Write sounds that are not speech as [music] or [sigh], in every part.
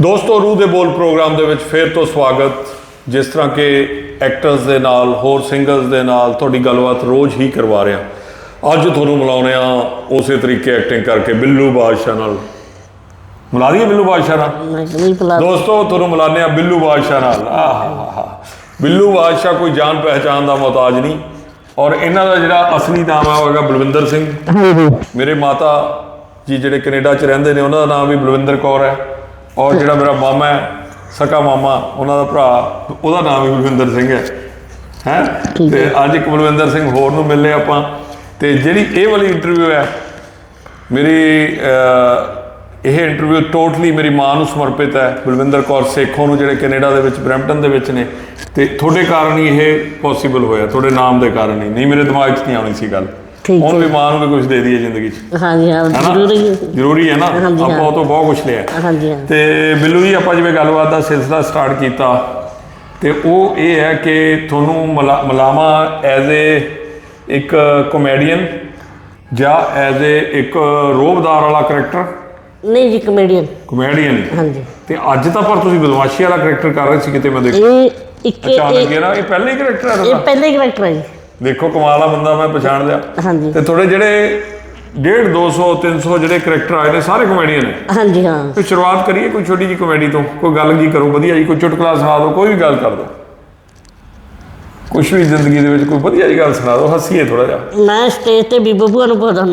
ਦੋਸਤੋ ਰੂਹ ਦੇ ਬੋਲ ਪ੍ਰੋਗਰਾਮ ਦੇ ਵਿੱਚ ਫੇਰ ਤੋਂ ਸਵਾਗਤ। ਜਿਸ ਤਰ੍ਹਾਂ ਕਿ ਐਕਟਰਸ ਦੇ ਨਾਲ ਹੋਰ ਸਿੰਗਰਸ ਦੇ ਨਾਲ ਤੁਹਾਡੀ ਗੱਲਬਾਤ ਰੋਜ਼ ਹੀ ਕਰਵਾ ਰਿਹਾ। ਅੱਜ ਤੁਹਾਨੂੰ ਮਿਲਾਉਣੇ ਆ ਉਸੇ ਤਰੀਕੇ ਐਕਟਿੰਗ ਕਰਕੇ ਬਿੱਲੂ ਬਾਦਸ਼ਾਹ ਨਾਲ। ਮਿਲਾ ਦਈਏ ਬਿੱਲੂ ਬਾਦਸ਼ਾਹ ਨਾਲ? ਦੋਸਤੋ ਤੁਹਾਨੂੰ ਮਿਲਾਉਂਦੇ ਆ ਬਿੱਲੂ ਬਾਦਸ਼ਾਹ ਨਾਲ। ਆਹਾ ਬਿੱਲੂ ਬਾਦਸ਼ਾਹ ਕੋਈ ਜਾਣ ਪਹਿਚਾਨ ਦਾ ਮੁਹਤਾਜ ਨਹੀਂ। ਔਰ ਇਹਨਾਂ ਦਾ ਜਿਹੜਾ ਅਸਲੀ ਨਾਮ ਹੈ ਉਹ ਹੈਗਾ ਬਲਵਿੰਦਰ ਸਿੰਘ। ਮੇਰੇ ਮਾਤਾ ਜੀ ਜਿਹੜੇ ਕੈਨੇਡਾ 'ਚ ਰਹਿੰਦੇ ਨੇ ਉਹਨਾਂ ਦਾ ਨਾਮ ਵੀ ਬਲਵਿੰਦਰ ਕੌਰ ਹੈ। ਔਰ ਜਿਹੜਾ ਮੇਰਾ ਮਾਮਾ ਹੈ ਸਕਾ ਮਾਮਾ ਉਹਨਾਂ ਦਾ ਭਰਾ ਉਹਦਾ ਨਾਮ ਵੀ ਬਲਵਿੰਦਰ ਸਿੰਘ ਹੈ। ਹੈ? ਤੇ ਅੱਜ ਇੱਕ ਬਲਵਿੰਦਰ ਸਿੰਘ ਹੋਰ ਨੂੰ ਮਿਲੇ ਆਪਾਂ। ਤੇ ਜਿਹੜੀ ਇਹ ਵਾਲੀ ਇੰਟਰਵਿਊ ਹੈ ਮੇਰੀ ਇਹ ਇੰਟਰਵਿਊ ਟੋਟਲੀ ਮੇਰੀ ਮਾਂ ਨੂੰ ਸਮਰਪਿਤ ਹੈ ਬਲਵਿੰਦਰ ਕੌਰ ਸੇਖੋਂ ਨੂੰ ਜਿਹੜੇ ਕੈਨੇਡਾ ਦੇ ਵਿੱਚ ਬਰੈਂਪਟਨ ਦੇ ਵਿੱਚ ਨੇ। ਤੇ ਤੁਹਾਡੇ ਕਾਰਨ ਹੀ ਇਹ ਪੋਸੀਬਲ ਹੋਇਆ ਤੁਹਾਡੇ ਨਾਮ ਦੇ ਕਾਰਨ ਹੀ। ਨਹੀਂ ਮੇਰੇ ਦਿਮਾਗ 'ਚ ਨਹੀਂ ਆਉਣੀ ਸੀ ਗੱਲ। ਠੀਕ ਹੁਣ ਵੀ ਮਾਂ ਨੂੰ ਵੀ ਕੁਝ ਦੇ ਦਈਏ ਜ਼ਿੰਦਗੀ 'ਚ। ਹਾਂਜੀ ਹਾਂ ਹੈਨਾ? ਜ਼ਰੂਰੀ ਹੈ। ਜ਼ਰੂਰੀ ਹੈ ਨਾ? ਹਾਂਜੀ, ਆਪਾਂ ਹਾਂ। ਉਹ ਤੋਂ ਬਹੁਤ ਕੁਝ ਲਿਆ। ਹਾਂਜੀ ਹਾਂ। ਤੇ ਬਿੱਲੂ ਜੀ ਆਪਾਂ ਜਿਵੇਂ ਗੱਲਬਾਤ ਦਾ ਸਿਲਸਿਲਾ ਸਟਾਰਟ ਕੀਤਾ ਤੇ ਉਹ ਇਹ ਹੈ ਕਿ ਤੁਹਾਨੂੰ ਮਲਾ- ਮਲਾਮਾ ਐਜ਼ ਏ ਇੱਕ ਕਮੇਡੀਅਨ ਜਾਂ ਐਜ਼ ਏ ਇੱਕ ਰੋਬਦਾਰ ਵਾਲਾ ਕਰੈਕਟਰ ਨਹੀਂ ਜੀ ਕਮੇਡੀਅਨ ਕਮੇਡੀਅਨ ਹਾਂਜੀ। ਤੇ ਅੱਜ ਤਾਂ ਪਰ ਤੁਸੀਂ ਬਦਮਾਸ਼ੀ ਵਾਲਾ ਕਰੈਕਟਰ ਕਰ ਰਹੇ ਸੀ ਕਿਤੇ ਮੈਂ ਦੇਖਿਆ। ਇਹ ਇੱਕ ਅਚਾਨਕ ਇਹ ਪਹਿਲਾ ਹੀ ਕਰੈਕਟਰ ਹੈ ਇਹ ਤੁਹਾਡਾ ਪਹਿਲੇ ਕਰੈਕਟਰ ਹੈ ਜੀ। ਦੇਖੋ ਕਮਾਲ ਦਾ ਬੰਦਾ ਮੈਂ ਪਛਾਣ ਲਿਆ। ਹਾਂਜੀ। ਤੇ ਤੁਹਾਡੇ ਜਿਹੜੇ 150 200 300 ਜਿਹੜੇ ਕਰੈਕਟਰ ਆਏ ਨੇ ਸਾਰੇ ਕਮੇਡੀਅਨ ਨੇ? ਹਾਂਜੀ ਹਾਂ। ਤੇ ਸ਼ੁਰੂਆਤ ਕਰੀਏ ਕੋਈ ਛੋਟੀ ਜੀ ਕਮੇਡੀ ਤੋਂ? ਕੋਈ ਗੱਲ ਜੀ ਕਰੋ ਵਧੀਆ ਜੀ ਕੋਈ ਚੁਟਕਲਾ ਸੁਣਾ ਦਿਓ ਕੋਈ ਵੀ ਗੱਲ ਕਰ ਦਿਓ। ਕੁਛ ਵੀ ਜ਼ਿੰਦਗੀ ਦੇ ਵਿੱਚ ਕੋਈ ਵਧੀਆ ਜੀ ਗੱਲ ਸੁਣਾ ਦਿਓ ਹੱਸੀਏ ਥੋੜਾ ਜਿਹਾ। ਮੈਂ ਸਟੇਜ ਤੇ ਬੀਬੋ ਭੂਆ ਨੂੰ ਪੁੱਛਦਾ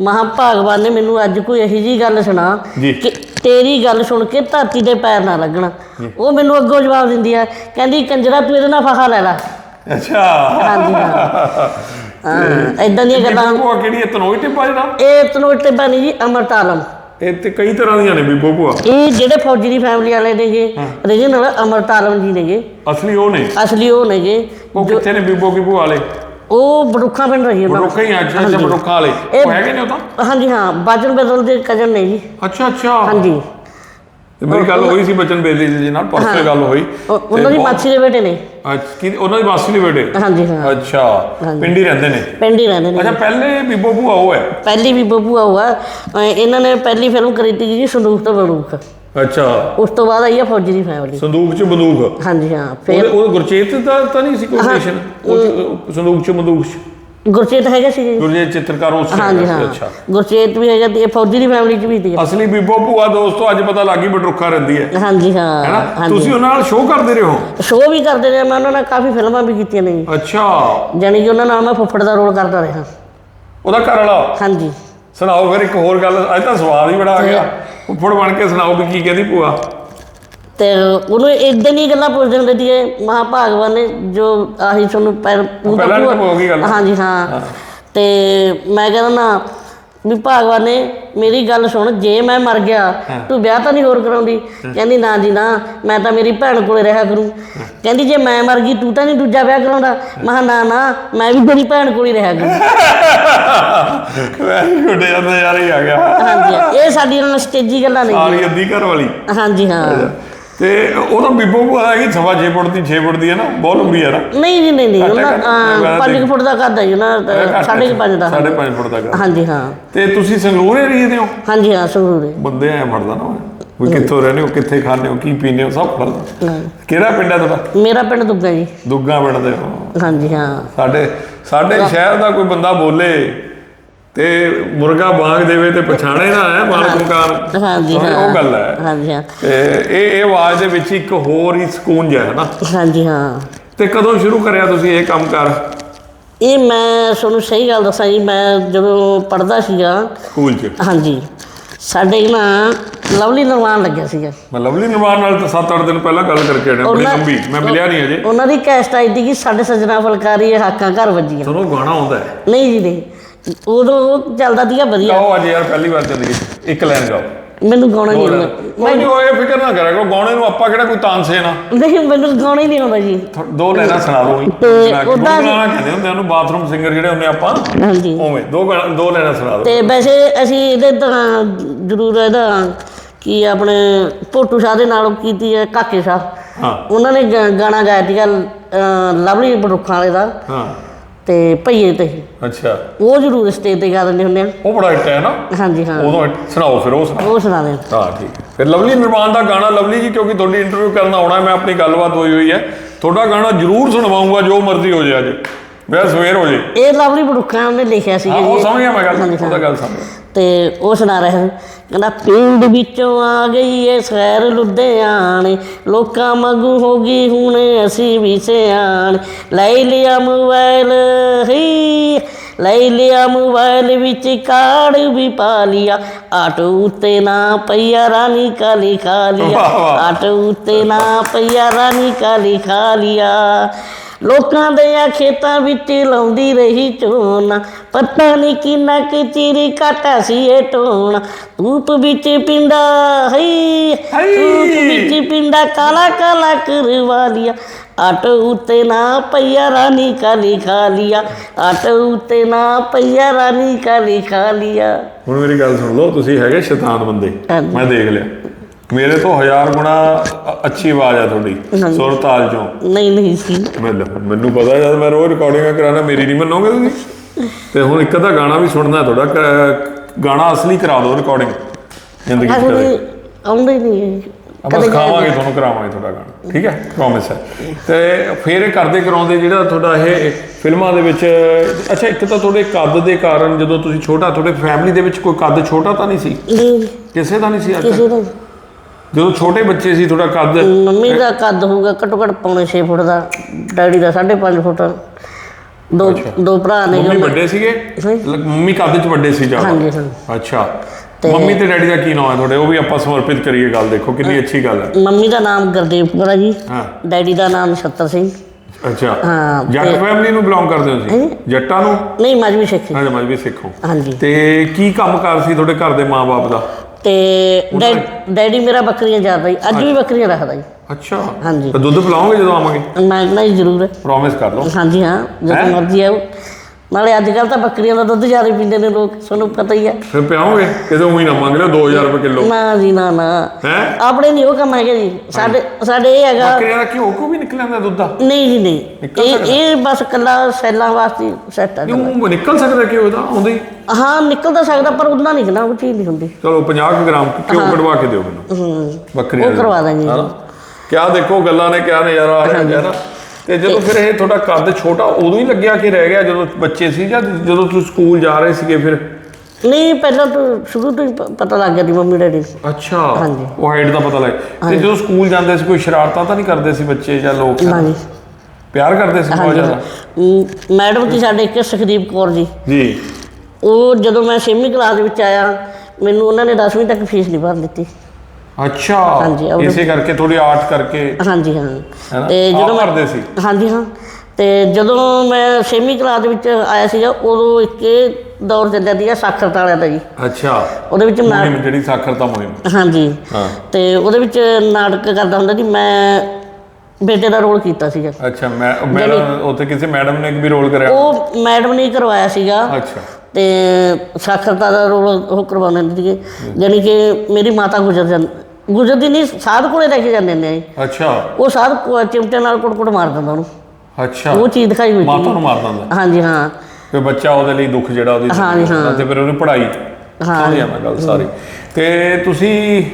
ਮਹਾ ਭਗਵਾਨ ਨੇ ਮੈਨੂੰ ਅੱਜ ਕੋਈ ਇਹੋ ਜੀ ਗੱਲ ਸੁਣਾ ਜੀ। ਕਿ ਤੇਰੀ ਗੱਲ ਸੁਣ ਕੇ ਧਰਤੀ ਦੇ ਪੈਰ ਨਾ ਲੱਗਣਾ। ਉਹ ਮੈਨੂੰ ਅੱਗੋਂ ਜਵਾਬ ਦਿੰਦੀ ਆ ਕਹਿੰਦੀ ਕੰਜਰਾ ਤੂੰ ਇਹਦੇ ਨਾਲ ਫਾਹਾ ਲੈ ਲੈ। ਅੱਛਾ। ਹਾਂਜੀ ਹਾਂ। ਹਾਂ ਇਦਾਂ ਦੀਆਂ ਗੱਲਾਂ ਉਹ ਕਿਹੜੀ ਹੈ ਤਨੋਈ ਟਿੱਪਾ ਜਿਹੜਾ? ਇਹ ਤਨੋਟ ਤੇ ਬਣੀ ਜੀ ਅਮਰਤਾਲਮ ਇਹ ਤੇ ਕਈ ਤਰ੍ਹਾਂ ਦੀਆਂ ਨੇ ਬੀਬੋ ਭੂਆ। ਇਹ ਜਿਹੜੇ ਫੌਜੀ ਦੀ ਫੈਮਿਲੀ ਵਾਲੇ ਨੇਗੇ ਰੀਜਨਲ ਅਮਰਤਾਲਮ ਜੀ ਨੇਗੇ ਅਸਲੀ ਉਹ ਨੇ? ਅਸਲੀ ਉਹ ਨੇਗੇ ਉਹ ਕਿੱਥੇ ਨੇ ਬੀਬੋ ਕੀ ਭੂਆ ਵਾਲੇ? ਉਹ ਬੜੁੱਖਾ ਪਿੰਡ ਰਹੀ ਹੈ ਬੜੋਖਾ ਹੀ ਆ, ਅੱਛਾ ਅੱਛਾ ਬੜੋਖਾ ਵਾਲੇ। ਇਹ- ਉਹ ਹੈਗੇ ਨੇ ਉਹ ਤਾਂ? ਹਾਂਜੀ ਹਾਂ ਬਾਜਨ ਬਦਲ ਦੇ ਕਜ਼ਨ ਨੇ ਜੀ। ਅੱਛਾ ਅੱਛਾ। ਹਾਂਜੀ। ਤੇ ਮੇਰੀ ਗੱਲ ਹੋਈ ਸੀ ਬਚਨ ਬੇਦੀ ਜੀ ਨਾਲ ਪਰਸੋਂ ਗੱਲ ਹੋਈ। ਉਹ- ਉਹਨਾਂ ਦੀ ਮਾਛੀ ਦੇ ਬੇਟੇ ਨੇ। ਅੱਛਾ ਕੀ ਉਹਨਾਂ ਦੀ ਮਾਸੀ ਦੇ ਬੇਟੇ? ਹਾਂਜੀ ਹਾਂ। ਅੱਛਾ ਪਿੰਡੀ ਰਹਿੰਦੇ ਨੇ? ਪਿੰਡ ਹੀ ਰਹਿੰਦੇ ਨੇ। ਅੱਛਾ ਪਹਿਲੇ ਬੀਬੋ ਭੂਆ ਉਹ ਹੈ? ਪਹਿਲੀ ਬੱਬੂ ਆਉਆ ਇਹਨਾਂ ਨੇ ਪਹਿਲੀ ਫਿਲਮ ਕਰੀ ਤੀ ਜੀ ਸੰਦੂਕ ਤੋਂ ਬੰਦੂਕ। ਅੱਛਾ। ਉਸ ਤੋਂ ਬਾਅਦ ਆਈ ਆ ਫੌਜੀ ਦੀ ਫੈਮਿਲੀ ਸੰਦੂਕ 'ਚ ਬੰਦੂਕ? ਹਾਂਜੀ ਹਾਂ ਉਹ ਫਿਰ ਉਹ ਗੁਰਚੇਤ ਦਾ ਤਾਂ ਨਹੀਂ ਸੀ ਕੋਈ ਰਿਲੇਸ਼ਨ ਉਹ ਸੰਦੂਕ 'ਚ ਬੰਦੂਕ 'ਚ? ਗੁਰਚੇਤ ਹੈਗਾ ਸੀ ਜੀ। ਗੁਰਜੀਤ ਚਿੱਤਰਕਾਰ ਉਸ 'ਚ ਹਾਂਜੀ ਹਾਂ। ਸੀ, ਅੱਛਾ। ਗੁਰਚੇਤ ਵੀ ਹੈਗਾ ਤੇ ਇਹ ਫੌਜੀ ਦੀ ਫੈਮਿਲੀ ਚ ਵੀ ਸੀ। ਅਸਲੀ ਬੀਬੋ ਭੂਆ ਦੋਸਤੋ ਅੱਜ ਪਤਾ ਲੱਗੀ ਬਟਰੁੱਖਾ ਰਹਿੰਦੀ ਹੈ। ਹਾਂਜੀ ਹਾਂ। ਹੈਨਾ? ਹਾਂਜੀ। ਤੁਸੀਂ ਉਹਨਾਂ ਨਾਲ ਸ਼ੋਅ ਕਰਦੇ ਰਹੇ ਹੋ? ਸ਼ੋਅ ਵੀ ਕਰਦੇ ਰਹੇ ਮੈਂ ਉਹਨਾਂ ਨਾਲ ਕਾਫੀ ਫਿਲਮਾਂ ਵੀ ਕੀਤੀਆਂ ਨੇ ਜੀ। ਅੱਛਾ। ਜਾਣੀ ਕਿ ਉਹਨਾਂ ਨਾਲ ਮੈਂ ਫੁੱਫੜ ਦਾ ਰੋਲ ਕਰਦਾ ਰਿਹਾ। ਉਹਦਾ ਘਰ ਵਾਲਾ? ਹਾਂਜੀ। ਸੁਣਾਓ ਫਿਰ ਇੱਕ ਹੋਰ ਗੱਲ ਅੱਜ ਤਾਂ ਸਵਾਲ ਹੀ ਬੜਾ ਆ ਗਿਆ। ਉੱਪਰ ਬਣ ਕੇ ਸੁਣਾਓ ਵੀ ਕੀ ਕਹਿੰਦੀ ਭੂਆ? ਤੇ ਉਹਨੂੰ ਇਦਾਂ ਦੀ ਗੱਲਾਂ ਪੁੱਛਦੇ ਹੁੰਦੇ ਸੀਗੇ ਮਹਾ ਭਾਗਵਾਨ ਨੇ ਜੋ ਆਹੀ ਤੁਹਾਨੂੰ ਪਹਿਲਾਂ ਹੋ ਗਈ ਗੱਲ। ਹਾਂਜੀ ਹਾਂ। ਤੇ ਮੈਂ ਕਹਿੰਦਾ ਨਾ ਵੀ ਭਾਗਵਾਨ ਨੇ ਮੇਰੀ ਗੱਲ ਸੁਣ ਜੇ ਮੈਂ ਮਰ ਗਿਆ ਤੂੰ ਵਿਆਹ ਤਾਂ ਨਹੀਂ ਹੋਰ ਕਰਾਉਂਦੀ। ਕਹਿੰਦੀ ਨਾ ਜੀ ਨਾ ਮੈਂ ਤਾਂ ਮੇਰੀ ਭੈਣ ਕੋਲੇ ਰਿਹਾ ਕਰੂੰ। ਕਹਿੰਦੀ ਜੇ ਮੈਂ ਮਰ ਗਈ ਤੂੰ ਤਾਂ ਨਹੀਂ ਦੂਜਾ ਵਿਆਹ ਕਰਾਉਂਦਾ। ਮੈਂ ਨਾ ਨਾ ਮੈਂ ਵੀ ਤੇਰੀ ਭੈਣ ਕੋਲ ਹੀ ਰਿਹਾ ਕਰੂੰ। ਵੈਰੀ ਗੁੱਡ ਯਾਰ ਨਜ਼ਾਰਾ ਹੀ ਆ ਗਿਆ। ਹਾਂਜੀ ਇਹ ਸਾਡੀ ਨਾਲ ਸਟੇਜੀ ਗੱਲਾਂ ਨਹੀਂ ਸਾਰੀ ਅੱਧੀ ਘਰ ਵਾਲੀ। ਹਾਂਜੀ ਹਾਂ। ਤੇ ਉਹ ਤਾਂ ਬੀਬੋ ਭੂਆ ਹੈਗੀ ਸਵਾ 6 ਫੁੱਟ ਦੀ 6 ਫੁੱਟ ਦੀ ਹੈ ਨਾ ਬਹੁਤ ਲੰਬੀ ਹੈ ਨਾ। ਨਹੀਂ ਨਹੀਂ ਨਹੀਂ ਉਹਨਾਂ ਘੱਟ ਹੈ, ਮੈਂ 5 ਦੇਖ- ਫੁੱਟ ਦਾ ਕਰਦਾ ਜੀ ਉਹਨਾਂ ਸਾਢੇ ਕੁ ਪੰਜ ਦਾ। ਸਾਢੇ ਪੰਜ ਫੁੱਟ ਦਾ। ਹਾਂਜੀ ਹਾਂ। ਤੇ ਤੁਸੀਂ ਸੰਗਰੂਰ ਏਰੀਏ ਦੇ ਹੋ? ਹਾਂਜੀ ਹਾਂ ਸੰਗਰੂਰ ਬੰਦੇ ਐ ਫੜਦਾ ਨਾ। ਵੀ ਕਿੱਥੋਂ ਰਹਿੰਦੇ ਹੋ ਕਿੱਥੇ ਖਾਂਦੇ ਹੋ ਕੀ ਪੀਂਦੇ ਹੋ ਸਭ ਹਾਂ। ਕਿਹੜਾ ਪਿੰਡ ਹੈ ਤੁਹਾਡਾ? ਮੇਰਾ ਪਿੰਡ ਦੁੱਗਾ ਜੀ। ਦੁੱਗਾ ਪਿੰਡ ਦੇ ਹੋ। ਹਾਂਜੀ ਹਾਂ। ਸਾਡੇ ਸਾਡੇ ਸ਼ਹਿਰ ਦਾ ਕੋਈ ਬੰਦਾ ਬੋਲੇ ਤੇ ਮੁਰਗਾ ਬਾਗ ਦੇਵੇ ਤੇ ਪਛਾਣੇ ਨਾ ਹੈ ਮਾਲਕ ਮਕਾਨ ਹਾਂਜੀ ਹਾਂ ਉਹ ਗੱਲ ਹੈ। ਹਾਂਜੀ ਹਾਂ। ਤੇ ਇਹ ਇਹ ਆਵਾਜ਼ ਦੇ ਵਿੱਚ ਇੱਕ ਹੋਰ ਹੀ ਸਕੂਨ ਜਿਹਾ ਹੈ ਨਾ। ਹਾਂਜੀ ਹਾਂ। ਤੇ ਕਦੋਂ ਸ਼ੁਰੂ ਕਰਿਆ ਤੁਸੀਂ ਇਹ ਕੰਮ ਕਰ? ਇਹ ਮੈਂ ਤੁਹਾਨੂੰ ਸਹੀ ਗੱਲ ਦੱਸਾਂ ਜੀ ਮੈਂ ਜਦੋਂ ਪੜਦਾ ਸੀਗਾ। ਸਕੂਲ 'ਚ? ਹਾਂਜੀ ਸਾਡੇ ਨਾ ਲਵਲੀ ਨਿਰਮਾਣ ਲੱਗਿਆ ਸੀਗਾ। ਮੈਂ ਲਵਲੀ ਨਿਰਮਾਨ ਨਾਲ ਤਾਂ 7-8 ਦਿਨ ਪਹਿਲਾਂ ਗੱਲ ਕਰਕੇ ਆਇਆ ਬੜੀ ਲੰਬੀ। ਮੈਂ ਮਿਲਿਆ ਨਹੀਂ ਅਜੇ। ਉਹਨਾਂ ਦੀ ਕੈਸਟ ਆਈ ਸੀ ਕਿ ਸਾਡੇ ਸਜਣਾ ਫਲਕਾਰੀ ਹਾਕਾਂ ਘਰ ਵੱਜੀਆਂ। ਤੁਹਾਨੂੰ ਗਾਣਾ ਆਉਂਦਾ ਹੈ। ਨਹੀਂ ਜੀ ਨਹੀਂ। ਉਦੋਂ ਚੱਲਦਾ ਸੀਗਾ ਵਧੀਆ। ਗਾਓ ਅੱਜ ਯਾਰ ਪਹਿਲੀ ਵਾਰ ਚੱਲੀ ਇੱਕ ਲਾਈਨ ਗਾਓ। ਮੈਨੂੰ ਗਾਉਣਾ ਨਹੀਂ ਆਉਂਦਾ। ਕੋਈ ਨਹੀਂ ਇਹ ਫਿਕਰ ਨਾ ਕਰਿਆ ਕਰੋ। ਗਾਉਣੇ ਨੂੰ ਆਪਾਂ ਕਿਹੜਾ ਕੋਈ ਤਾਨਸੇ ਨਾ ਨਹੀਂ ਮੈਨੂੰ ਗਾਉਣਾ ਹੀ ਨਹੀਂ ਆਉਂਦਾ ਜੀ। ਦੋ ਲਾਈਨਾਂ ਸੁਣਾ ਦੋ ਤੇ ਸੁਣਾ ਕੇ ਉੱਦਾਂ- ਗੁੰਗੁਨਾਣਾ ਕਹਿੰਦੇ ਹੁੰਦੇ ਉਹਨੂੰ ਬਾਥਰੂਮ ਸਿੰਗਰ ਜਿਹੜੇ ਹੁੰਦੇ ਆਪਾਂ। ਹਾਂਜੀ। ਉਵੇਂ ਦੋ ਗਾਣਾ- ਦੋ ਲਾਈਨਾਂ ਸੁਣਾ ਦੋ ਤੇ ਵੈਸੇ ਅਸੀਂ ਇਹਦੇ ਤਾਂ ਜ਼ਰੂਰ ਇਹਦਾ ਕੀ ਆਪਣੇ ਭੋਟੂ ਸ਼ਾਹ ਦੇ ਨਾਲ ਕੀਤੀ ਹੈ ਕਾਕੇ ਸ਼ਾਹ। ਹਾਂ। ਉਹਨਾਂ ਨੇ ਗਾਣਾ ਗਾਇਆ ਸੀਗਾ ਲਵਲੀ ਬੜੁੱਖਾਂ ਵਾਲੇ ਦਾ। ਹਾਂ। ਤੇ ਭਈਏ ਤੇ ਅੱਛਾ। ਉਹ ਜ਼ਰੂਰ ਸਟੇਜ ਤੇ ਗਾ ਦਿੰਦੇ ਹੁੰਦੇ। ਆ ਉਹ ਬੜਾ ਹਿੱਟ ਹੈ ਨਾ। ਹਾਂਜੀ ਹਾਂ। ਉਦੋਂ hit- ਸੁਣਾਓ ਫਿਰ ਉਹ ਸੁਣਾਓ। ਉਹ ਸੁਣਾ ਦੇ ਹਾਂ ਠੀਕ ਹੈ। ਫਿਰ ਲਵਲੀ ਨਿਰਮਾਨ ਦਾ ਗਾਣਾ ਲਵਲੀ ਜੀ ਕਿਉਂਕਿ ਤੁਹਾਡੀ ਇੰਟਰਵਿਊ ਕਰਨ ਆਉਣਾ ਹੈ, ਮੈਂ ਆਪਣੀ ਗੱਲਬਾਤ ਹੋਈ ਹੋਈ ਹੈ। ਤੁਹਾਡਾ ਗਾਣਾ ਜ਼ਰੂਰ ਸੁਣਵਾਉਂਗਾ ਜੋ ਮਰਜ਼ੀ ਹੋ ਜਾਏ ਅੱਜ। ਮੇਰਾ ਸਵੇਰ ਹੋ ਜੇ। ਇਹ ਲਵਲੀ ਬੜੁੱਖਾ ਉਹਨੇ ਲਿਖਿਆ ਸੀ ਹਾਂ ਉਹ ਸਮਝ ਗਿਆ ਮੈਂ ਗੱਲ। ਉਹਦਾ ਗੱਲ ਸਮਝ ਤੇ ਉਹ ਸੁਣਾ ਰਿਹਾ ਸੀ। ਕਹਿੰਦਾ ਪਿੰਡ ਵਿੱਚੋਂ ਆ ਗਈ ਏ ਸ਼ਹਿਰ ਲੁਧਿਆਣੇ। ਲੋਕਾਂ ਵਾਂਗੂ ਹੋ ਗਈ ਹੁਣ ਅਸੀਂ ਵੀ ਸਿਆਣ। ਲੈ ਲਿਆ ਮੋਬਾਈਲ ਹੀ ਲੈ ਲਿਆ ਮੋਬਾਈਲ ਵਿੱਚ ਕਾਰਡ ਵੀ ਪਾ ਲਿਆ। ਆਟੋ ਉੱਤੇ ਨਾ ਪਈਆ ਰਾਣੀ ਕਾਲੀ ਖਾ ਲਿਆ। ਆਟੋ ਉੱਤੇ ਨਾ ਪਈਆ ਰਾਣੀ ਕਾਲੀ ਖਾ ਲਿਆ। ਲੋਕਾਂ ਦੇ ਆ ਖੇਤਾਂ ਵਿੱਚ ਲਾਉਂਦੀ ਰਹੀ ਝੋਨਾ ਪਤਾ ਨਹੀਂ ਕਿੰਨਾ ਕਿ ਚਿਰੀ ਕਾਟਾ ਸੀ ਇਹ ਟੋਣਾ। ਧੂਪ ਵਿੱਚ ਪਿੰਡਾ ਹਈ। ਧੂਪ ਵਿੱਚ ਪਿੰਡਾ ਕਾਲਾ ਕਾਲਾ ਕਰਵਾ ਲਿਆ ਆਟੋ ਉੱਤੇ ਨਾ ਪਈਆ ਰਾਣੀ ਕਾਲੀ ਖਾ ਲਿਆ ਆਟੋ ਉੱਤੇ ਨਾ ਪਈਆ ਰਾਣੀ ਕਾਲੀ ਖਾ ਲਿਆ ਹੁਣ ਮੇਰੀ ਗੱਲ ਸੁਣ ਲਓ ਤੁਸੀਂ ਹੈਗੇ ਸ਼ੈਤਾਨ ਬੰਦੇ। ਮੈਂ ਦੇਖ ਲਿਆ। ਮੇਰੇ ਤੋਂ ਹਜ਼ਾਰ ਗੁਣਾ ਅ- ਅੱਛੀ ਆਵਾਜ਼ ਆ ਤੁਹਾਡੀ। ਸੁਰ ਤਾਲ ਚੋਂ। ਨਹੀਂ ਨਹੀਂ ਸੀ। ਮੈਨੂੰ ਮੈਨੂੰ ਪਤਾ ਜਦ ਮੈਂ ਰੋਜ਼ ਰਿਕਾਰਡਿੰਗਾਂ ਕਰਾਣਾ ਮੇਰੀ ਨਹੀਂ ਮੰਨੋਗੇ ਤੁਸੀਂ? ਤੇ ਹੁਣ ਇੱਕ ਅੱਧਾ ਗਾਣਾ ਵੀ ਸੁਣਨਾ ਤੁਹਾਡਾ ਕ- ਗਾਣਾ ਅਸਲੀ ਕਰਾ ਦਿਓ ਰਿਕਾਰਡਿੰਗ ਜ਼ਿੰਦਗੀ 'ਚ ਕਦੇ। ਅਸਲੀ ਆਉਂਦੇ ਨਹੀਂ ਆਪਾਂ ਸਿਖਾਵਾਂਗੇ ਤੁਹਾਨੂੰ ਕਰਾਵਾਂਗੇ ਤੁਹਾਡਾ ਗਾਣਾ ਠੀਕ ਹੈ? ਪ੍ਰੋਮਿਸ ਹੈ। ਤੇ ਫਿਰ ਇਹ ਕਰਦੇ ਕਰਾਉਂਦੇ ਜਿਹੜਾ ਤੁਹਾਡਾ ਇਹ ਫਿਲਮਾਂ ਦੇ ਵਿੱਚ ਅੱਛਾ ਇੱਕ ਤਾਂ ਤੁਹਾਡੇ ਕੱਦ ਦੇ ਕਾਰਨ ਜਦੋਂ ਤੁਸੀਂ ਛੋਟਾ ਤੁਹਾਡੇ ਫੈਮਿਲੀ ਦੇ ਵਿੱਚ ਕੋਈ ਕੱਦ ਛੋਟਾ ਤਾਂ ਨਹੀਂ ਸੀ? ਨਹੀਂ। ਕਿਸੇ ਦਾ ਨਹੀਂ ਸੀ ਅੱਜ ਤੱਕ? ਕਿਸੇ ਦਾ ਜਦੋਂ ਛੋਟੇ ਬੱਚੇ ਸੀ ਤੁਹਾਡਾ ਕੱਦ? ਮੰਮੀ ਦਾ ਕੱਦ ਹੋਊਗਾ ਘੱਟੋ ਘੱਟ ਪੌਣੇ 6 ਫੁੱਟ ਦਾ ਡੈਡੀ ਦਾ 5.5 ਫੁੱਟ। ਦੋ ਦੋ ਭਰਾ ਨੇ ਮੰਮੀ ਵੱਡੇ ਸੀਗੇ? ਹਾਂਜੀ। ਮੰਮੀ ਕੱਦ 'ਚ ਵੱਡੇ ਸੀ ਜ਼ਿਆਦਾ? ਹਾਂਜੀ ਹਾਂ ਅੱਛਾ। ਮੰਮੀ ਤੇ ਡੈਡੀ ਦਾ ਕੀ ਨਾਮ ਹੈ ਤੁਹਾਡੇ? ਉਹ ਵੀ ਆਪਾਂ ਸਮਰਪਿਤ ਕਰੀਏ ਗੱਲ ਦੇਖੋ ਕਿੰਨੀ ਅੱਛੀ ਗੱਲ ਹੈ। ਮੰਮੀ ਦਾ ਨਾਮ ਗੁਰਦੇਵ ਕੌਰ ਹੈ ਜੀ। ਹਾਂ। ਡੈਡੀ ਦਾ ਨਾਮ ਛੱਤਰ ਸਿੰਘ। ਅੱਛਾ। ਹਾਂ, ਜੱਟ ਫੈਮਿਲੀ ਨੂੰ ਬਿਲੋਂਗ ਕਰਦੇ ਹੋ ਤੁਸੀਂ ਜੱਟਾਂ ਨੂੰ? ਨਹੀਂ ਮਜਬੀ ਸਿੱਖੀ। ਹਾਂ ਮਜਬੀ ਸਿੱਖੋ। ਹਾਂਜੀ। ਤੇ ਕੀ ਕੰਮਕਾਰ ਸੀ ਤੁਹਾਡੇ ਘਰ ਦੇ ਮਾਪੇ ਦਾ? ਤੇ ਡੈ- ਡੈਡੀ ਮੇਰਾ ਬੱਕਰੀਆਂ ਜਾਂਦਾ ਜੀ ਅੱਜ ਵੀ ਬੱਕਰੀਆਂ ਰੱਖਦਾ ਜੀ। ਅੱਛਾ। ਹਾਂਜੀ। ਤਾਂ ਦੁੱਧ ਪਿਲਾਓਗੇ ਜਦੋਂ ਆਵਾਂਗੇ? ਮੈਂ ਕਹਿੰਦਾ ਜੀ ਜ਼ਰੂਰ। ਹੈ ਪ੍ਰੋਮਿਸ ਕਰ ਲਓ। ਹਾਂਜੀ ਹਾਂ ਜਦੋਂ ਹੈਂ? ਮਰਜ਼ੀ ਆਓ। ਨਾਲੇ ਅੱਜ ਕੱਲ ਤਾਂ ਬੱਕਰੀਆਂ ਦਾ ਦੁੱਧ ਜ਼ਿਆਦਾ ਪੀਂਦੇ ਨੇ ਲੋਕ ਤੁਹਾਨੂੰ ਪਤਾ ਹੀ ਹੈ ਫਿਰ ਪਿਆਓਗੇ? ਕਿਸੇ ਉਹੀ ਨਾ ਮੰਗ ਲਿਓ 2000 ਰੁਪਏ ਕਿਲੋ। ਨਾ ਜੀ ਨਾ ਨਾ। ਹੈ? ਆਪਣੇ ਨਹੀਂ ਉਹ ਕੰਮ ਹੈਗਾ ਜੀ। ਸਾਡੇ ਸਾਡੇ ਇਹ ਹੈਗਾ ਬੱਕਰੀਆਂ ਦਾ ਘਿਓ ਕੋ ਵੀ ਨਿਕਲ ਆਉਂਦਾ ਦੁੱਧ ਦਾ? ਨਹੀਂ ਜੀ ਨਹੀਂ। ਇਹ? ਇਹ ਬਸ ਕੱਲਾ ਸੈੱਲਾਂ ਵਾਸਤੇ ਸੈੱਟ ਹੈ ਕਿਉਂ ਨਿਕਲ ਸਕਦਾ ਘਿਓ ਦਾ ਆਉਂਦਾ ਹੀ। ਹਾਂ ਨਿਕਲ ਤਾਂ ਸਕਦਾ ਪਰ ਉਹਨਾਂ ਨਹੀਂ ਨਾ ਉਹ ਚੀਜ਼ ਨਹੀਂ ਹੁੰਦੀ। ਚਲੋ 50 ਕੁ ਗ੍ਰਾਮ ਘਿਓ ਕਢਵਾ ਕੇ ਦਿਓ ਮੈਨੂੰ। ਹੂੰ। ਬੱਕਰੀਆਂ ਉਹ ਕਰਵਾ ਦਾਂਗੇ ਜੀ। ਕਿਆ ਦੇਖੋ ਗੱਲਾਂ ਨੇ ਕਿਆ ਨਜ਼ਾਰਾ ਆ ਰਿਹਾ ਹੈ ਨਾ ਤੇ ਜਦੋਂ ਫਿਰ ਇਹ ਤੁਹਾਡਾ ਕੱਦ ਛੋਟਾ ਉਦੋਂ ਹੀ ਲੱਗਿਆ ਕਿ ਰਹਿ ਗਿਆ ਜਦੋਂ ਬੱਚੇ ਸੀ ਜਾਂ ਜਦੋਂ ਤੁਸੀਂ ਸਕੂਲ ਜਾ ਰਹੇ ਸੀਗੇ ਫਿਰ? ਨਹੀਂ ਪਹਿਲਾਂ ਤਾਂ ਸ਼ੁਰੂ ਤੋਂ ਹੀ ਪ- ਪਤਾ ਲੱਗ ਗਿਆ ਦੀ ਮੰਮੀ ਡੈਡੀ ਨੂੰ। ਅੱਛਾ। ਹਾਂਜੀ। ਉਹ ਹਾਈਟ ਦਾ ਪਤਾ ਲੱਗ ਤੇ ਜਦੋਂ ਸਕੂਲ ਜਾਂਦੇ ਸੀ ਕੋਈ ਸ਼ਰਾਰਤਾਂ ਤਾਂ ਨਹੀਂ ਕਰਦੇ ਸੀ ਬੱਚੇ ਜਾਂ ਲੋਕ? ਨਾ ਜੀ ਪਿਆਰ ਕਰਦੇ ਸੀ ਬਹੁਤ ਹਾਂਜੀ। ਜ਼ਿਆਦਾ? ਮ, ਮੈਡਮ ਸੀ ਸਾਡੇ ਇੱਕ ਸੁਖਦੀਪ ਕੌਰ ਜੀ। ਜੀ। ਉਹ ਜਦੋਂ ਮੈਂ 6ਵੀਂ ਕਲਾਸ ਦੇ ਵਿੱਚ ਆਇਆ ਮੈਨੂੰ ਉਹਨਾਂ ਨੇ 10ਵੀਂ ਤੱਕ ਫੀਸ ਨਹੀਂ ਭਰ ਦਿੱਤੀ। ਅੱਛਾ ਹਾਂਜੀ, ਉਹ- ਇਸੇ ਕਰਕੇ ਥੋੜੀ ਆਰਟ ਕਰਕੇ ਹਾਂਜੀ ਹਾਂ। ਹੈਨਾ? ਤੇ ਆਪ ਜਦੋਂ ਸੀ? ਹਾਂਜੀ ਹਾਂ। ਤੇ ਜਦੋਂ ਮੈਂ 6ਵੀਂ ਕਲਾਸ ਦੇ ਵਿੱਚ ਆਇਆ ਸੀਗਾ ਉਦੋਂ ਇੱਕ ਇਹ ਦੌਰ ਚੱਲਿਆ ਸੀਗਾ ਸਾਖਰਤਾ ਵਾਲਿਆਂ ਦਾ ਜੀ। ਅੱਛਾ। ਉਹਦੇ ਵਿੱਚ ਮੈਂ ਮੁਹਿੰਮ ਜਿਹੜੀ ਸਾਖਰਤਾ ਮੁਹਿੰਮ। ਹਾਂਜੀ। ਹਾਂ। ਤੇ ਉਹਦੇ ਵਿੱਚ ਨਾਟਕ ਕਰਦਾ ਹੁੰਦਾ ਸੀ ਮੈਂ ਬੇਟੇ ਦਾ ਰੋਲ ਕੀਤਾ ਸੀਗਾ। ਅੱਛਾ ਮੈਂ ਮੈਡਮ ਉੱਥੇ ਕਿਸੇ ਮੈਡਮ ਨੇ ਵੀ ਰੋਲ ਕਰਿਆ? ਉਹ ਮੈਡਮ ਨੇ ਹੀ ਕਰਵਾਇਆ ਸੀਗਾ। ਅੱਛਾ। ਤੇ ਸਾਖਰਤਾ ਦਾ ਰੋਲ ਉਹ ਕਰਵਾਉਂਦੇ ਸੀਗੇ। ਯਾਨੀ ਕਿ ਮੇਰੀ ਮਾਤਾ ਗੁਜ਼ਰ ਜਾਂ ਗੁਜ਼ਰਦੀ ਨਹੀਂ ਸਾਧ ਕੋਲੇ ਲੈ ਕੇ ਜਾਂਦੇ ਨੇ ਅੱਛਾ। ਉਹ ਸਾਧ ਕੋ- ਚਿਮਟੇ ਨਾਲ ਕੁੱਟ-ਕੁੱਟ ਮਾਰ ਦਿੰਦਾ ਉਹਨੂੰ। ਅੱਛਾ। ਉਹ ਚੀਜ਼ ਦਿਖਾਈ ਹੋਈ ਮਾਤਾ ਸੀ ਨੂੰ ਮਾਰ ਦਿੰਦਾ। ਹਾਂਜੀ ਹਾਂ। ਫਿਰ ਬੱਚਾ ਉਹਦੇ ਲਈ ਦੁੱਖ ਜਿਹੜਾ ਉਹਦੀ ਹਾਂਜੀ, ਹਾਂ। ਤੇ ਫਿਰ ਉਹਨੂੰ ਪੜ੍ਹਾਈ। ਹਾਂ। ਸਮਝਿਆ ਮੈਂ ਗੱਲ ਸਾਰੀ। ਤੇ ਤੁਸੀਂ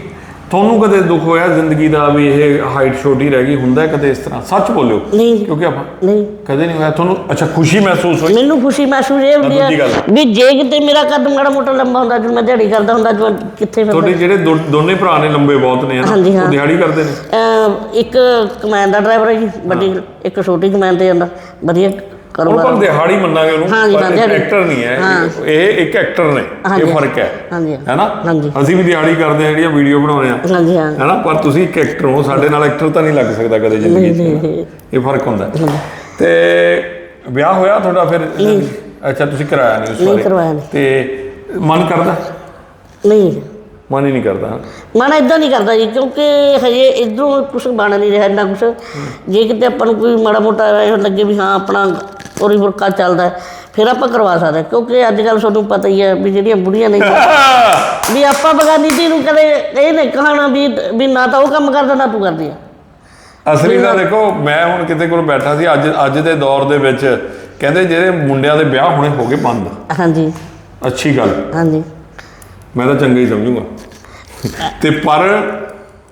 ਤੁਹਾਨੂੰ ਕਦੇ ਦੁੱਖ ਹੋਇਆ ਜ਼ਿੰਦਗੀ ਦਾ ਵੀ ਇਹ ਹਾਈਟ ਛੋਟੀ ਰਹਿ ਗਈ? ਹੁੰਦਾ ਹੈ ਕਦੇ ਇਸ ਤਰ੍ਹਾਂ? ਸੱਚ ਬੋਲਿਓ। ਨਹੀਂ। ਕਿਉਂਕਿ ਆਪਾਂ ਨਹੀਂ। ਕਦੇ ਨਹੀਂ ਹੋਇਆ। ਤੁਹਾਨੂੰ ਅੱਛਾ ਖੁਸ਼ੀ ਮਹਿਸੂਸ ਹੋਈ? ਮੈਨੂੰ ਖੁਸ਼ੀ ਮਹਿਸੂਸ ਇਹ ਹੁੰਦੀ। ਹੈ ਵੀ ਜੇ ਕਿਤੇ ਮੇਰਾ ਕੱਦ ਮਾੜਾ ਮੋਟਾ ਲੰਬਾ ਹੁੰਦਾ ਜਦੋਂ ਮੈਂ ਦਿਹਾੜੀ ਕਰਦਾ ਹੁੰਦਾ ਜਦੋਂ ਕਿੱਥੇ ਤੁਹਾਡੇ ਜਿਹੜੇ ਦੋਨੇ ਭਰਾ ਨੇ ਲੰਬੇ ਬਹੁਤ ਨੇ। ਉਹ ਦਿਹਾੜੀ ਕਰਦੇ ਨੇ? ਇੱਕ ਕਮੈਨ ਦਾ ਡਰਾਈਵਰ ਹੈ ਜੀ ਵੱਡੀ ਇੱਕ ਛੋਟੀ ਕਮੈਨ ਤੇ ਜਾਂਦਾ। ਵਧੀਆ ਉਹ ਪਰ ਦਿਹਾੜੀ ਮੰਨਾਂਗੇ ਉਹਨੂੰ ਹਾਂਜੀ, ਪਰ। ਐਕਟਰ ਨਹੀਂ ਹੈ। ਇਹ ਇੱਕ ਐਕਟਰ ਨੇ ਇਹ ਫ਼ਰਕ ਹੈ ਹਾਂਜੀ ਹੈਨਾ ਹਾਂਜੀ। ਅਸੀਂ ਵੀ ਦਿਹਾੜੀ ਕਰਦੇ ਆ ਜਿਹੜੀਆਂ ਵੀਡੀਓ ਬਣਾਉਂਦੇ ਆ ਹਾਂਜੀ ਹਾਂ ਹੈਨਾ ਪਰ ਤੁਸੀਂ ਇੱਕ ਐਕਟਰ ਹੋ ਸਾਡੇ ਨਾਲ ਐਕਟਰ ਤਾਂ ਨਹੀਂ ਲੱਗ ਸਕਦਾ ਕਦੇ ਜ਼ਿੰਦਗੀ 'ਚ? ਨਹੀਂ। ਇਹ ਫ਼ਰਕ ਹੁੰਦਾ। ਤੇ ਵਿਆਹ ਹੋਇਆ ਤੁਹਾਡਾ ਫਿਰ ਅੱਛਾ ਤੁਸੀਂ ਕਰਾਇਆ ਨਹੀਂ ਉਸ ਨਹੀਂ। ਤੇ ਮਨ ਕਰਦਾ ਨਹੀਂ ਮਨ ਹੀ ਨਹੀਂ ਕਰਦਾ। ਮਨ ਇਦਾਂ ਨਹੀਂ ਕਰਦਾ ਜੀ ਕਿਉਂਕਿ ਹਜੇ ਇਧਰੋਂ ਕੁਝ ਬਣ ਨਹੀਂ ਰਿਹਾ ਇੰਨਾ ਕੁਝ ਜੇ ਕਿਤੇ ਆਪਾਂ ਨੂੰ ਕੋਈ ਮਾੜਾ ਮੋਟਾ ਲੱਗੇ ਵੀ ਹਾਂ ਆਪਣਾ ਤੋਰੀ ਫੁਰਕਾ ਚੱਲਦਾ ਫਿਰ ਆਪਾਂ ਕਰਵਾ ਸਕਦੇ। ਕਿਉਂਕਿ ਅੱਜ ਕੱਲ ਤੁਹਾਨੂੰ ਪਤਾ ਹੀ ਹੈ ਵੀ ਜਿਹੜੀਆਂ ਬੁੜੀਆਂ ਨੇ [laughs] ਵੀ ਆਪਾਂ ਬਗਾਨੀ ਧੀ ਨੂੰ ਕਦੇ ਇਹ ਨਹੀਂ ਕਹਾਣਾ ਵੀ ਵੀ ਨਾ ਤਾਂ ਉਹ ਕੰਮ ਕਰਦਾ ਨਾ ਤੂੰ ਕਰਦੀ ਆ। ਅਸਲੀ ਤਾਂ ਦੇਖੋ ਮੈਂ ਹੁਣ ਕਿਤੇ ਕੋਲ ਬੈਠਾ ਸੀ ਅੱਜ ਅੱਜ ਦੇ ਦੌਰ ਦੇ ਵਿੱਚ। ਕਹਿੰਦੇ ਜਿਹੜੇ ਮੁੰਡਿਆਂ ਦੇ ਵਿਆਹ ਹੁਣੇ ਹੋ ਗਏ ਬੰਦ। ਹਾਂਜੀ। ਅੱਛੀ ਗੱਲ। ਹਾਂਜੀ। ਮੈਂ ਤਾਂ ਚੰਗਾ ਹੀ ਸਮਝੂਗਾ। ਤੇ ਪਰ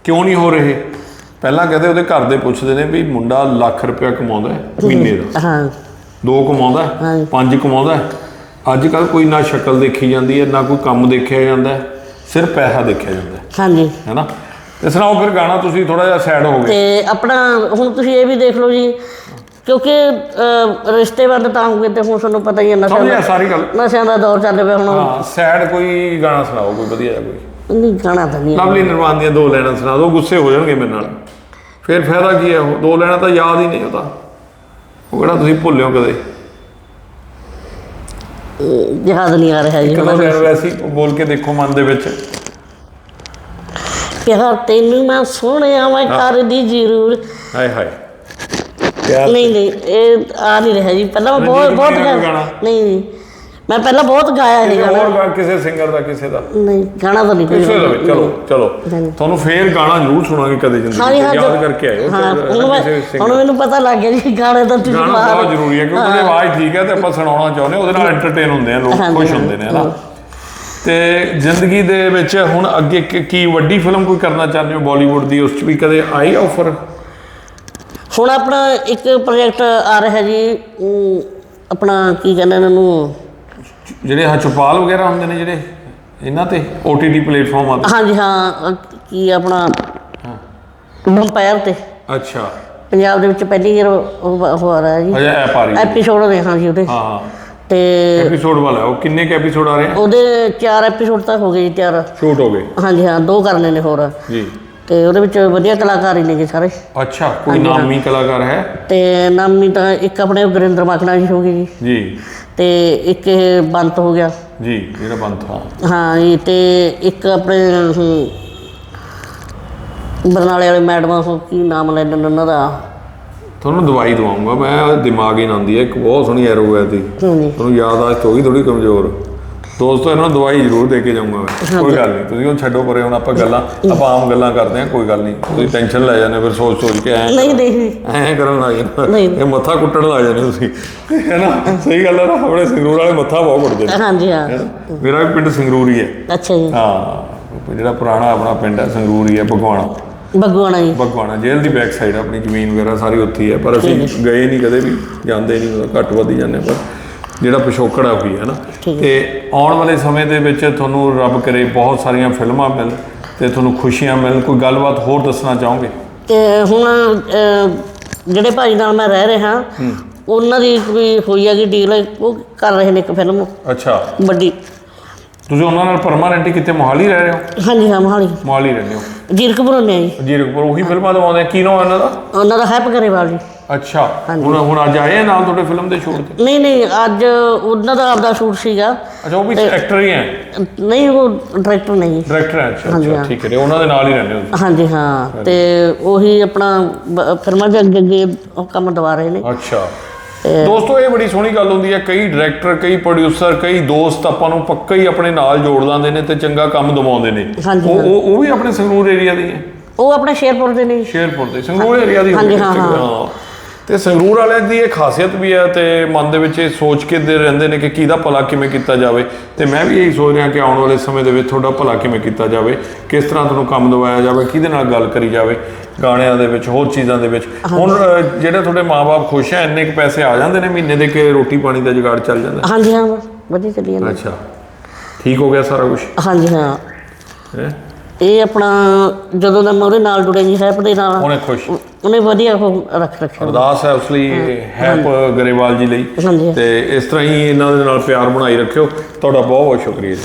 ਕਿਉਂ ਨਹੀਂ ਹੋ ਰਹੇ? ਪਹਿਲਾਂ ਕਹਿੰਦੇ ਉਹਦੇ ਘਰ ਦੇ ਪੁੱਛਦੇ ਨੇ ਵੀ ਮੁੰਡਾ ਲੱਖ ਰੁਪਇਆ ਕਮਾਉਂਦਾ ਹੈ ਮਹੀਨੇ ਦਾ। ਹਾਂ। ਦੋ ਕਮਾਉਂਦਾ ਹੈ। ਪੰਜ ਕਮਾਉਂਦਾ ਹੈ। ਅੱਜ ਕੱਲ ਕੋਈ ਨਾ ਸ਼ਕਲ ਦੇਖੀ ਜਾਂਦੀ ਹੈ ਨਾ ਕੋਈ ਕੰਮ ਦੇਖਿਆ ਜਾਂਦਾ ਹੈ, ਸਿਰਫ ਪੈਸਾ ਦੇਖਿਆ ਜਾਂਦਾ ਹਾਂਜੀ। ਹੈਨਾ? ਤੇ ਸੁਣਾਓ ਫਿਰ ਗਾਣਾ ਤੁਸੀਂ ਥੋੜਾ ਜਿਹਾ ਸੈਡ ਹੋ ਗਏ। ਤੇ ਆਪਣਾ ਹੁਣ ਤੁਸੀਂ ਇਹ ਵੀ ਦੇਖ ਲਓ ਜੀ ਕਿਉਂਕਿ ਅਹ, ਰਿਸ਼ਤੇ ਬੰਦ ਤਾਂ ਹੋ ਗਏ ਤੇ ਹੁਣ ਤੁਹਾਨੂੰ ਪਤਾ ਹੀ ਹੈ ਨਸ਼ਿਆਂ ਸਮਝਿਆ ਦਾ ਸਾਰੀ ਗੱਲ। ਨਸ਼ਿਆਂ ਦਾ ਦੌਰ ਚੱਲ ਪਿਆ ਹੁਣ। ਹਾਂ ਸੈਡ ਕੋਈ ਗਾਣਾ ਸੁਣਾਓ ਕੋਈ ਵਧੀਆ ਜਿਹਾ ਕੋਈ। ਨਹੀਂ ਗਾਣਾ ਤਾਂ ਨਹੀਂ। ਲਵਲੀ ਨਿਰਵਾਨ ਦੀਆਂ ਦੋ ਲੈਣਾ ਸੁਣਾ ਦਿਓ ਗੁੱਸੇ ਹੋ ਜਾਣਗੇ ਮੇਰੇ ਨਾਲ। ਫਿਰ ਫਾਇਦਾ ਕੀ ਹੈ ਉਹ? ਦੋ ਲੈਣਾ ਤਾਂ ਯਾਦ ਹੀ ਨਹੀਂ ਉਹਦਾ ਉਹ ਕਿਹੜਾ ਤੁਸੀਂ ਭੁੱਲਿਓ ਕਦੇ? ਯਾਦ ਨਹੀਂ ਆ ਰਿਹਾ ਜੀ ਕਦੋਂ ਲੈਣ ਵੈਸੀ ਬੋਲ ਕੇ ਦੇਖੋ ਮਨ ਦੇ ਵਿੱਚ। ਪਿਆਰ ਤੈਨੂੰ ਮੈਂ ਸੋਹਣਿਆ ਮੈਂ ਕਰਦੀ ਜ਼ਰੂਰ। ਹਾਏ ਹਾਏ। ਪਿਆਰ ਨਹੀਂ ਨਹੀਂ ਇਹ ਆ ਨਹੀਂ ਰਿਹਾ ਜੀ। ਪਹਿਲਾਂ ਮੈਂ ਬਹੁਤ ਬਹੁਤ ਗਾਣਾ। ਨਹੀਂ ਨਹੀਂ। ਮੈਂ ਪਹਿਲਾਂ ਬਹੁਤ ਗਾਇਆ ਇਹ ਗਾਣਾ। ਹੋਰ ਗਾ ਕਿਸੇ ਸਿੰਗਰ ਦਾ ਕਿਸੇ ਦਾ। ਨਹੀਂ ਗਾਣਾ ਤਾਂ ਨਹੀਂ ਕੋਈ ਕਿਸੇ ਦਾ ਵੀ ਚਲੋ ਚਲੋ। ਤੁਹਾਨੂੰ ਫੇਰ ਗਾਣਾ ਜ਼ਰੂਰ ਸੁਣਾਂਗੇ ਕਦੇ ਜ਼ਿੰਦਗੀ ਚ। ਯਾਦ ਕਰਕੇ ਆਇਓ ਹਾਂ ਹੁਣ ਮੈਂ ਕਿਸੇ singer ਹੁਣ ਮੈਨੂੰ ਪਤਾ ਲੱਗ ਗਿਆ ਜੀ ਗਾਣੇ ਤਾਂ ਤੁਸੀਂ ਗਾਣਾ ਬਾਹਰ- ਬਹੁਤ ਜ਼ਰੂਰੀ ਹੈ ਕਿਉਂਕਿ ਉਹਦੀ ਆਵਾਜ਼ ਠੀਕ ਹੈ ਤੇ ਆਪਾਂ ਸੁਣਾਉਣਾ ਚਾਹੁੰਦੇ ਹਾਂ, ਉਹਦੇ ਨਾਲ ਐਂਟਰਟੇਨ ਹੁੰਦੇ ਆ ਲੋਕ ਹਾਂਜੀ, ਖੁਸ਼ ਹੁੰਦੇ ਨੇ ਹਨਾ ਹਾਂ। ਤੇ ਜ਼ਿੰਦਗੀ ਦੇ ਵਿੱਚ ਹੁਣ ਅੱਗੇ ਕੀ- ਕੀ ਵੱਡੀ ਫਿਲਮ ਕੋਈ ਕਰਨਾ ਚਾਹੁੰਦੇ ਹੋ? ਬਾਲੀਵੁੱਡ ਦੀ ਉਸ ਚ ਵੀ ਕਦੇ ਆਈ ਆਫਰ ਹੁਣ ਆਪਣਾ ਇੱਕ ਪ੍ਰੋਜੈਕਟ ਆ ਰਿਹਾ ਜੀ ਆਪਣਾ ਕੀ ਕਹਿੰਦੇ ਨੇ ਇਹਨੂੰ ਜਿਹੜੇ ਹਾਂ ਚੁਪਾਲ ਵਗੈਰਾ ਹੁੰਦੇ ਨੇ ਜਿਹੜੇ ਇਹਨਾਂ ਤੇ OTT ਪਲੇਟਫਾਰਮਾਂ ਤੇ? ਹਾਂਜੀ ਹਾਂ ਕੀ ਆਪਣਾ ਵੰਪਾਇਰ ਤੇ। ਅੱਛਾ। ਪੰਜਾਬ ਦੇ ਵਿੱਚ ਪਹਿਲੀ ਵਾਰ ਉਹ ਹੋ ਰਿਹਾ ਜੀ। ਅਜਾ ਐਪ ਆ ਰਹੀ ਹੈ। ਐਪੀਸੋਡ ਦੇ ਹਾਂ ਜੀ ਉਹਦੇ। ਹਾਂ ਹਾਂ। ਤੇ ਐਪੀਸੋਡ ਵਾਲਾ ਉਹ ਕਿੰਨੇ ਕ ਐਪੀਸੋਡ ਆ ਰਹੇ ਆ? ਉਹਦੇ ਚਾਰ ਐਪੀਸੋਡ ਤਾਂ ਹੋ ਗਏ ਜੀ ਤਿਆਰ। ਸ਼ੂਟ ਹੋ ਗਏ। ਹਾਂਜੀ ਹਾਂ ਦੋ ਕਰਨੇ ਨੇ ਹੋਰ। ਜੀ। ਤੇ ਉਹਦੇ ਵਿੱਚ ਵਧੀਆ ਕਲਾਕਾਰ ਹੀ ਨੇ ਜੀ ਸਾਰੇ। ਅੱਛਾ ਕੋਈ ਨਾਮੀ ਕਲਾਕਾਰ ਹੈ? ਤੇ ਨਾਮੀ ਤਾਂ ਇੱਕ ਆਪਣੇ ਗੁਰਿੰਦਰ ਮਖਣਾ ਜੀ ਹੋ ਗਏ ਜੀ। ਜੀ। ਤੇ ਇੱਕ ਇਹ ਬੰਤ ਹੋ ਗਿਆ। ਜੀ ਜਿਹੜਾ ਬੰਦ ਹਾਂ। ਹਾਂ ਜੀ ਤੇ ਇੱਕ ਆਪਣੇ ਬਰਨਾਲੇ ਵਾਲੇ ਮੈਡਮਾਂ ਹੋ ਕੀ ਨਾਮ ਨੇ ਉਹਨਾਂ ਦਾ? ਤੁਹਾਨੂੰ ਦਵਾਈ ਦਵਾਉਂਗਾ ਮੈਂ ਦਿਮਾਗ ਹੀ ਨਾ ਆਉਂਦੀ ਹੈ ਇੱਕ ਬਹੁਤ ਸੋਹਣੀ ਐਰੋਪੈਥੀ ਹਾਂਜੀ। ਤੁਹਾਨੂੰ ਯਾਦਾਸ਼ਤ ਹੋ ਗਈ ਥੋੜੀ ਕਮਜ਼ੋਰ। ਦੋਸਤੋ ਇਹਨਾਂ ਨੂੰ ਦਵਾਈ ਜ਼ਰੂਰ ਦੇ ਕੇ ਜਾਊਂਗਾ ਮੈਂ। ਕੋਈ ਗੱਲ ਨਹੀਂ ਤੁਸੀਂ ਉਹ ਛੱਡੋ ਪਰੇ ਹੁਣ ਆਪਾਂ ਗੱਲਾਂ ਆਪਾਂ ਆਮ ਗੱਲਾਂ ਕਰਦੇ ਹਾਂ ਕੋਈ ਗੱਲ ਨਹੀਂ। ਤੁਸੀਂ ਟੈਨਸ਼ਨ ਲੈ ਜਾਂਦੇ ਫਿਰ ਸੋਚ ਸੋਚ ਕੇ ਐਂ ਨਹੀਂ ਨਹੀਂ। ਐਂ ਕਰਨ ਲੱਗ ਜਾਂਦੇ ਨਹੀਂ। ਇਹ ਮੱਥਾ ਕੁੱਟਣ ਲੱਗ ਜਾਂਦੇ ਤੁਸੀਂ। ਹੈ ਨਾ? ਸਹੀ ਗੱਲ ਹੈ ਨਾ ਆਪਣੇ ਸੰਗਰੂਰ ਵਾਲੇ ਮੱਥਾ ਬਹੁਤ ਕੁੱਟਦੇ ਨੇ। ਹਾਂਜੀ ਹਾਂ? ਮੇਰਾ ਵੀ ਪਿੰਡ ਸੰਗਰੂਰ ਹੀ ਹੈ। ਅੱਛਾ ਜੀ। ਹਾਂ ਜਿਹੜਾ ਪੁਰਾਣਾ ਆਪਣਾ ਪਿੰਡ ਹੈ ਸੰਗਰੂਰ ਹੀ ਹੈ ਭਗਵਾਨਾ। ਭਗਵਾਨਾ ਜੀ। ਭਗਵਾਨਾ ਜੇਲ੍ਹ ਦੀ ਬੈਕ ਸਾਈਡ ਆਪਣੀ ਜ਼ਮੀਨ ਵਗੈਰਾ ਸਾਰੀ ਉੱਥੇ ਹੀ ਹੈ। ਪਰ ਅਸੀਂ ਗਏ ਨਹੀਂ ਕਦੇ ਵੀ ਜਾਂਦੇ ਨਹੀਂ ਘੱਟ ਵੱਧ ਹੀ ਜਾਂਦੇ ਪਰ ਜਿਹੜਾ ਪਿਛੋਕੜ ਆ ਉਹੀ ਹੈ ਨਾ। ਤੇ ਆਉਣ ਵਾਲੇ ਸਮੇਂ ਦੇ ਵਿੱਚ ਤੁਹਾਨੂੰ ਰੱਬ ਕਰੇ ਬਹੁਤ ਸਾਰੀਆਂ ਫਿਲਮਾਂ ਮਿਲ ਤੇ ਤੁਹਾਨੂੰ ਖੁਸ਼ੀਆਂ ਮਿਲ। ਕੋਈ ਗੱਲਬਾਤ ਹੋਰ ਦੱਸਣਾ ਚਾਹੋਗੇ? ਤੇ ਹੁਣ ਜਿਹੜੇ ਭਾਈ ਨਾਲ ਮੈਂ ਰਹਿ ਰਿਹਾ ਉਹਨਾਂ ਦੀ ਵੀ ਹੋਈ ਹੈਗੀ ਡੀਲ ਉਹ ਕਰ ਰਹੇ ਨੇ ਇੱਕ ਫਿਲਮ ਅੱਛਾ। ਵੱਡੀ। ਤੁਸੀਂ ਉਹਨਾਂ ਨਾਲ ਪਰਮਾਨੈਂਟ ਕਿਤੇ ਮੋਹਾਲੀ ਰਹਿ ਰਹੇ ਹੋ? ਹਾਂਜੀ ਹਾਂ ਮੋਹਾਲੀ। ਮੋਹਾਲੀ ਰਹਿੰਦੇ ਹੋ। ਜੀਰਕਪੁਰ ਨੇ ਜੀ। ਜੀਰਕਪੁਰ ਉਹੀ ਫਿਲਮਾਂ ਦਵਾਉਂਦੇ ਕੀ ਨਾਮ ਹੈ ਉਹਨਾਂ ਦਾ? ਉਹਨਾਂ ਦਾ ਹੈਪ ਕਰੇਵਾਲ ਜੀ। ਅੱਛਾ ਹੁਣ ਹੁਣ ਅੱਜ ਆਏ ਆ ਨਾਲ ਤੁਹਾਡੇ ਫਿਲਮ ਦੇ ਸ਼ੂਟ ਤੇ? ਨਹੀਂ ਨਹੀਂ ਅੱਜ ਉਹਨਾਂ ਦਾ ਆਪਦਾ ਸ਼ੂਟ ਸੀਗਾ। ਅੱਛਾ ਉਹ ਵੀ ਐਕਟਰ ਹੀ ਹੈ? ਨਹੀਂ ਉਹ ਡਾਇਰੈਕਟਰ ਨਹੀਂ। ਡਾਇਰੈਕਟਰ ਹੈ ਅੱਛਾ ਹਾਂਜੀ, ਅੱਛਾ ਹਾਂ। ਠੀਕ ਹੈ ਉਹਨਾਂ ਦੇ ਨਾਲ ਹੀ ਰਹਿੰਦੇ ਹੋ ਤੁਸੀਂ। ਹਾਂਜੀ ਹਾਂ ਤੇ ਉਹੀ ਆਪਣਾ ਬ- ਫਿਲਮਾਂ ਦੇ ਅੱਗੇ ਅੱਗੇ ਉਹ ਕੰਮ ਦਵਾ ਰਹੇ ਨੇ। ਅੱਛਾ। ਦੋਸਤੋ ਇਹ ਬੜੀ ਸੋਹਣੀ ਗੱਲ ਹੁੰਦੀ ਹੈ ਕਈ ਡਾਇਰੈਕਟਰ ਕਈ ਪ੍ਰੋਡਿਊਸਰ ਕਈ ਦੋਸਤ ਆਪਾਂ ਨੂੰ ਪੱਕਾ ਹੀ ਆਪਣੇ ਨਾਲ ਜੋੜ ਲਾਂਦੇ ਨੇ ਤੇ ਚੰਗਾ ਕੰਮ ਦਵਾਉਂਦੇ ਨੇ। ਹਾਂਜੀ, ਉਹ ਉਹ ਉਹ ਵੀ ਆਪਣੇ ਸੰਗਰੂਰ ਏਰੀਆ ਦੇ ਹੀ ਉਹ ਆਪਣੇ ਸ਼ੇਰਪੁਰ ਦੇ ਨੇ। ਸ਼ੇਰਪੁਰ ਦੇ ਸੰਗਰੂਰ ਏਰੀਆ ਦੀ ਹਾਂਜੀ, ਹਾਂ। ਤੇ ਸੰਗਰੂਰ ਵਾਲਿਆਂ ਦੀ ਇਹ ਖਾਸੀਅਤ ਵੀ ਹੈ ਤੇ ਮਨ ਦੇ ਵਿੱਚ ਇਹ ਸੋਚ ਕੇ ਦੇ ਰਹਿੰਦੇ ਨੇ ਕਿ ਕਿਹਦਾ ਭਲਾ ਕਿਵੇਂ ਕੀਤਾ ਜਾਵੇ। ਤੇ ਮੈਂ ਵੀ ਇਹੀ ਸੋਚ ਰਿਹਾ ਕਿ ਆਉਣ ਵਾਲੇ ਸਮੇਂ ਦੇ ਵਿੱਚ ਤੁਹਾਡਾ ਭਲਾ ਕਿਵੇਂ ਕੀਤਾ ਜਾਵੇ ਕਿਸ ਤਰ੍ਹਾਂ ਤੁਹਾਨੂੰ ਕੰਮ ਦਵਾਇਆ ਜਾਵੇ ਕਿਹਦੇ ਨਾਲ ਗੱਲ ਕਰੀ ਜਾਵੇ ਗਾਣਿਆਂ ਦੇ ਵਿੱਚ ਹੋਰ ਚੀਜ਼ਾਂ ਦੇ ਵਿੱਚ। ਹੁਣ ਜਿਹੜੇ ਤੁਹਾਡੇ ਮਾਪੇ ਖੁਸ਼ ਹੈ ਇੰਨੇ ਕੁ ਪੈਸੇ ਆ ਜਾਂਦੇ ਨੇ ਮਹੀਨੇ ਦੇ ਕਿ ਰੋਟੀ ਪਾਣੀ ਦਾ ਜੁਗਾੜ ਚੱਲ ਜਾਂਦਾ? ਹਾਂਜੀ ਹਾਂ ਵਧੀਆ ਚੱਲੀ ਜਾਂਦਾ। ਅੱਛਾ। ਠੀਕ ਹੋ ਗਿਆ ਸਾਰਾ ਕੁਝ ਹਾਂਜੀ ਹਾਂ। ਹੈ? ਇਹ ਆਪਣਾ ਜਦੋਂ ਦਾ ਮੈਂ ਉਹਦੇ ਨਾਲ ਜੁੜਿਆ ਜੀ ਹੈਪ ਦੇ ਨਾਲ। ਉਹਨੇ ਖੁਸ਼। ਉਹਨੇ ਵਧੀਆ ਉਹ ਰੱਖ ਰੱਖਿਆ। ਅਰਦਾਸ ਹੈ ਉਸ ਲਈ ਹੈਪ ਗਰੇਵਾਲ ਜੀ ਲਈ। ਤੇ ਇਸ ਤਰ੍ਹਾਂ ਹੀ ਇਹਨਾਂ ਦੇ ਨਾਲ ਪਿਆਰ ਬਣਾਈ ਰੱਖਿਓ। ਤੁਹਾਡਾ ਬਹੁਤ ਬਹੁਤ ਸ਼ੁਕਰੀਆ ਜੀ।